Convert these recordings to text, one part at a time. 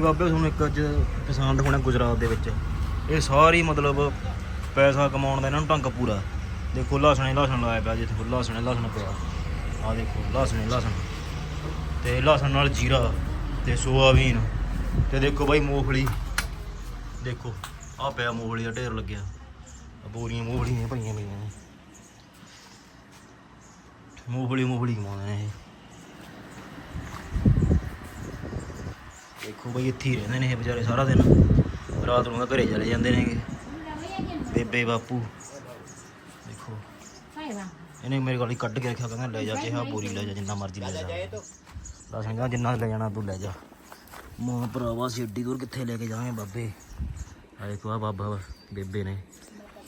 ਬਾਬੇ, ਤੁਹਾਨੂੰ ਇੱਕ ਅੱਜ ਕਿਸਾਨ ਦਿਖਾਉਣਾ ਗੁਜਰਾਤ ਦੇ ਵਿੱਚ। ਇਹ ਸਾਰੀ ਮਤਲਬ ਪੈਸਾ ਕਮਾਉਣ ਦਾ ਇਹਨਾਂ ਨੂੰ ਢੰਗ ਪੂਰਾ। ਦੇਖੋ ਲਸਣ ਹੀ ਲਾਇਆ ਪਿਆ ਜਿੱਥੇ ਲਸਣ ਹੀ ਪਿਆ ਆ ਦੇਖੋ ਲਸਣ ਹੀ ਤੇ ਲਸਣ ਨਾਲ ਜੀਰਾ ਤੇ ਸੋਆਬੀਨ ਤੇ ਦੇਖੋ ਬਾਈ ਮੂੰਗਫਲੀ। ਦੇਖੋ ਆ ਪਿਆ ਮੂੰਗਫਲੀ ਦਾ ਢੇਰ ਲੱਗਿਆ। ਬੋਰੀਆਂ ਮੂੰਗਫਲੀਆਂ ਪਈਆਂ ਪਈਆਂ ਨੇ। ਮੂੰਗਫਲੀ ਮੂੰਗਫਲੀ ਕਮਾਉਂਦੇ ਨੇ ਇਹ। ਦੇਖੋ ਬਈ ਇੱਥੇ ਹੀ ਰਹਿੰਦੇ ਨੇ ਇਹ ਵਿਚਾਰੇ ਸਾਰਾ ਦਿਨ। ਰਾਤ ਨੂੰ ਤਾਂ ਘਰੇ ਚਲੇ ਜਾਂਦੇ ਨੇ ਬੇਬੇ ਬਾਪੂ। ਦੇਖੋ। ਇਹਨੇ ਮੇਰੇ ਕੋਲ ਹੀ ਕੱਢ ਕੇ ਰੱਖਿਆ ਕਹਿੰਦਾ ਲੈ ਜਾ ਕੇ ਹਾਂ ਬੋਰੀ ਲੈ ਜਾ, ਜਿੰਨਾ ਮਰਜ਼ੀ ਲੈ ਜਾ। ਦੱਸ ਕਹਿੰਦਾ ਜਿੰਨਾ ਲੈ ਜਾਣਾ ਤੂੰ ਲੈ ਜਾ। ਮਾਂ ਭਰਾਵਾ ਸਿੱਡੀ ਦੂਰ ਕਿੱਥੇ ਲੈ ਕੇ ਜਾਵਾਂਗੇ ਬਾਬੇ? ਆ ਦੇਖੋ ਆ ਬਾਬਾ ਬੇਬੇ ਨੇ।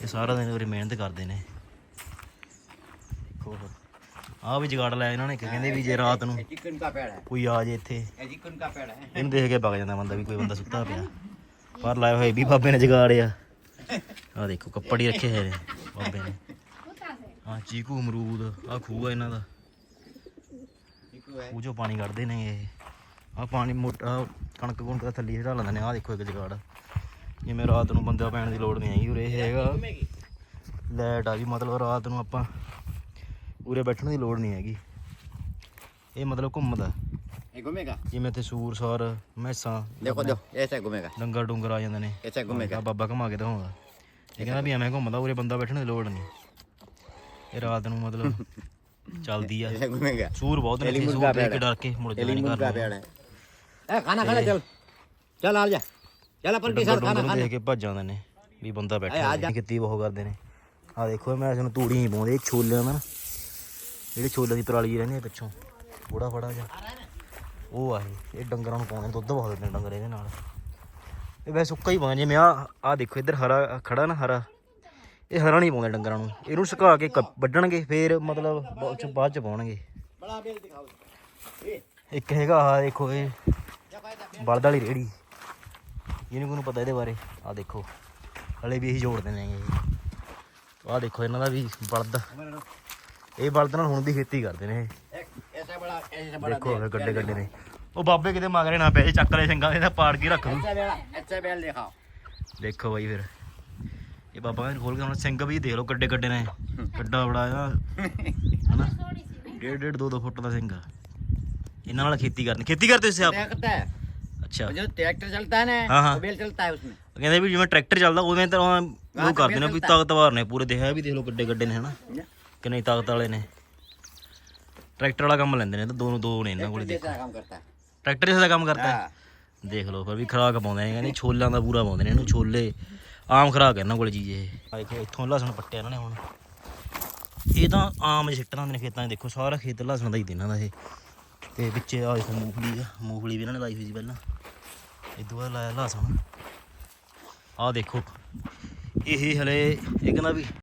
ਇਹ ਸਾਰਾ ਦਿਨ ਉਰੇ ਮਿਹਨਤ ਕਰਦੇ ਨੇ। ਦੇਖੋ। ਆ ਵੀ ਜਗਾੜ ਲਿਆ ਇਹਨਾਂ ਨੇ ਕਿ ਕਹਿੰਦੇ ਵੀ ਜੇ ਰਾਤ ਨੂੰ चिकन का पेड़ है ਕੋਈ ਆ ਜੇ ਇੱਥੇ ये चिकन का पेड़ है ਇਹਨੂੰ ਦੇਖ ਕੇ ਵਗ ਜਾਂਦਾ ਬੰਦਾ ਵੀ ਕੋਈ ਬੰਦਾ ਸੁੱਤਾ ਪਿਆ ਪਰ ਲਾਏ ਹੋਏ ਵੀ ਬਾਬੇ ਨੇ ਜਗਾੜਿਆ ਆ ਦੇਖੋ ਕੱਪੜੀ ਰੱਖੇ ਹੋਏ ਨੇ ਬਾਬੇ ਨੇ ਆ ਚੀਕੂ ਅਮਰੂਦ ਆ ਖੂਹ ਆ ਇਹਨਾਂ ਦਾ चिकू है ਖੂਹ ਚੋਂ ਪਾਣੀ ਕੱਢਦੇ ਨੇ ਇਹ ਆ ਪਾਣੀ ਮੋਟਾ ਕਣਕ ਕੁਣਕ ਦਾ ਥੱਲੇ ਹਿਲਾ ਲੈਂਦੇ ਨੇ ਆ ਦੇਖੋ ਇੱਕ ਜਗਾੜ ਜਿਵੇਂ ਰਾਤ ਨੂੰ ਬੰਦਾ ਪੈਣ ਦੀ ਲੋੜ ਨਹੀਂ ਆਈ ਉਰੇ ਇਹ ਹੈਗਾ ਲਾਈਟ ਆ ਗਈ ਮਤਲਬ ਰਾਤ ਨੂੰ ਆਪਾਂ ਉਰੇ ਬੈਠਣ ਦੀ ਲੋੜ ਨਹੀਂ ਹੈਗੀ। ਇਹ ਮਤਲਬ ਘੁੰਮਦਾ। ਇਹ ਘੁੰਮੇਗਾ? ਜਿਵੇਂ ਇੱਥੇ ਸੂਰ ਸੌਰ ਮੈਸਾਂ ਦੇਖੋ ਜੋ ਐਸੇ ਘੁੰਮੇਗਾ। ਡੰਗਰ ਡੁੰਗਰ ਆ ਜਾਂਦੇ ਨੇ। ਐਸੇ ਘੁੰਮੇਗਾ। ਬਾਬਾ ਘੁਮਾ ਕੇ ਦਿਖਾਉਂਦਾ। ਇਹ ਕਹਿੰਦਾ ਵੀ ਐਵੇਂ ਘੁੰਮਦਾ ਉਰੇ ਬੰਦਾ ਬੈਠਣ ਦੀ ਲੋੜ ਨਹੀਂ। ਇਹ ਰਾਤ ਨੂੰ ਮਤਲਬ ਚੱਲਦੀ ਆ। ਸੂਰ ਬਹੁਤ ਨੇ ਸੂਰ ਦੇਖ ਕੇ ਡਰ ਕੇ ਮੁੜ ਜਾਣਾ ਨਹੀਂ ਕਰਦਾ ਐ ਖਾਣਾ ਖਾਣਾ ਚੱਲ। ਚੱਲ ਆ ਜਾ। ਚੱਲ ਆਪਾਂ ਟੀ ਸ਼ਰਟ ਖਾਣਾ ਖਾਣਾ। ਦੇਖ ਕੇ ਭੱਜ ਜਾਂਦੇ ਨੇ ਵੀ ਬੰਦਾ ਬੈਠਾ ਕਿੱਤੀ ਉਹ ਕਰਦੇ ਨੇ। ਆ ਦੇਖੋ ਮੈਂ ਤੁਹਾਨੂੰ ਤੂੜੀ ਨਹੀਂ ਪਾਉਂਦੇ ਛੋਲਿਆਂ ਦਾ ਜਿਹੜੇ ਛੋਲੇ ਦੀ ਪਰਾਲੀ ਰਹਿੰਦੇ ਆ ਪਿੱਛੋਂ ਥੋੜਾ ਫੜਾ ਜਾ। ਉਹ ਆ ਇਹ ਡੰਗਰਾਂ ਨੂੰ ਪਾਉਂਦੇ ਦੁੱਧ ਬਹੁਤ ਦਿੰਦੇ ਡੰਗਰ ਇਹਦੇ ਨਾਲ। ਇਹ ਵੈਸੇ ਸੁੱਕਾ ਹੀ ਪਾਉਂਦੇ ਜਿਵੇਂ ਆ ਆ ਦੇਖੋ, ਇੱਧਰ ਹਰਾ, ਖੜਾ ਨਾ ਹਰਾ। ਇਹ ਹਰਾ ਨਹੀਂ ਪਾਉਂਦੇ ਡੰਗਰਾਂ ਨੂੰ। ਇਹਨੂੰ ਸੁਕਾ ਕੇ ਵੱਢਣਗੇ, ਫੇਰ ਮਤਲਬ ਬਾਅਦ ਚ ਪਾਉਣਗੇ। ਇੱਕ ਹੈਗਾ ਆ ਦੇਖੋ ਇਹ, ਬਲਦ ਵਾਲੀ ਰੇੜੀ। ਇਹਨੂੰ ਕੋਨੂੰ ਪਤਾ ਇਹਦੇ ਬਾਰੇ? ਆ ਦੇਖੋ, ਹਲੇ ਵੀ ਇਹੀ ਜੋੜ ਦਿੰਦੇ ਨੇ ਆ ਦੇਖੋ, ਇਹਨਾਂ ਦਾ ਵੀ ਬਲਦ। ਇਹ ਬਲਦ ਨਾਲ ਹੁਣ ਦੀ ਖੇਤੀ ਕਰਦੇ ਨੇ ਇਹ। ਐਸਾ ਬੜਾ ਐਸਾ ਬੜਾ ਦੇਖੋ ਗੱਡੇ ਗੱਡੇ ਨੇ। ਉਹ ਬਾਬੇ ਕਿਤੇ ਮੰਗ ਰਹੇ ਨਾ ਪੈਸੇ ਚੱਕ ਲੈ ਸ਼ੰਗਾ ਇਹਦਾ ਪਾੜ ਕੇ ਰੱਖ ਦੂੰ। ਐਸਾ ਬੈਲ ਦੇਖਾ ਦੇਖੋ ਬਾਈ ਫਿਰ। ਇਹ ਬਾਬਾ ਨੇ ਖੋਲ ਕੇ ਹੁਣ ਸਿੰਘ ਵੀ ਦੇਖ ਲਓ ਗੱਡੇ ਗੱਡੇ ਨੇ। ਗੱਡਾ ਬੜਾ ਆ। ਹਨਾ? ਡੇਢ ਡੇਢ 2 2 ਫੁੱਟ ਦਾ ਸਿੰਘ ਇਹਨਾਂ ਨਾਲ ਖੇਤੀ ਕਰਦੇ ਖੇਤੀ ਕਰਦੇ ਤੁਸੀਂ ਆਪ? ਅੱਛਾ। ਜੋ ਟਰੈਕਟਰ ਚਲਦਾ ਹੈ ਨਾ ਬੇਲ ਚਲਦਾ ਹੈ ਉਸमें ਕਹਿੰਦੇ ਵੀ ਜਿਵੇਂ ਟਰੈਕਟਰ ਚੱਲਦਾ ਉਵੇਂ ਤਰ੍ਹਾਂ ਉਹ ਕਰਦੇ ਨੇ ਵੀ ਤਾਕਤਵਾਰ ਨੇ ਪੂਰੇ। ਦੇਖਿਆ ਵੀ ਦੇਖ ਲਓ ਗੱਡੇ ਗੱਡੇ ਨੇ ਹਨਾ? ਕਿੰਨੀ ਤਾਕਤ ਵਾਲੇ ਨੇ? ਟਰੈਕਟਰ ਵਾਲਾ ਕੰਮ ਲੈਂਦੇ ਨੇ ਤਾਂ ਦੋਨੋਂ ਦੋ ਨੇ ਇਹਨਾਂ ਕੋਲ ਦੇਖੋ। ਕੰਮ ਟਰੈਕਟਰ ਇਸ ਦਾ ਕੰਮ ਕਰਤਾ ਹੈ। ਦੇਖ ਲਓ ਫਿਰ ਵੀ ਖਰਾਕ ਪਾਉਂਦੇ ਨੇ ਕਹਿੰਦੇ ਛੋਲਾਂ ਦਾ ਪੂਰਾ ਪਾਉਂਦੇ ਨੇ ਇਹਨੂੰ ਛੋਲੇ। ਆਮ ਖਰਾਕ ਇਹਨਾਂ ਕੋਲ ਚੀਜ਼ ਇਹ। ਦੇਖੋ ਇੱਥੋਂ ਲਸਣ ਪੱਟੇ ਇਹਨਾਂ ਨੇ ਹੁਣ। ਇਹ ਤਾਂ ਆਮ ਸਿੱਟਰਾਂ ਦੇ ਖੇਤਾਂ 'ਚ ਦੇਖੋ ਸਾਰਾ ਖੇਤ ਲਸਣ ਦਾ ਹੀ ਦੇਣਾ ਦਾ ਇਹ। ਤੇ ਵਿੱਚ ਆ ਦੇਖੋ ਮੂੰਗਫਲੀ ਆ ਮੂੰਗਫਲੀ ਵੀ ਇਹਨਾਂ ਨੇ ਲਾਈ ਹੋਈ ਸੀ ਪਹਿਲਾਂ। ਇਦੋਂ ਬਾਅਦ ਲਾਇਆ ਲਸਣ। ਆ ਦੇਖੋ ਇਹ ਹਲੇ ਇਹ ਕਹਿੰਦਾ ਵੀ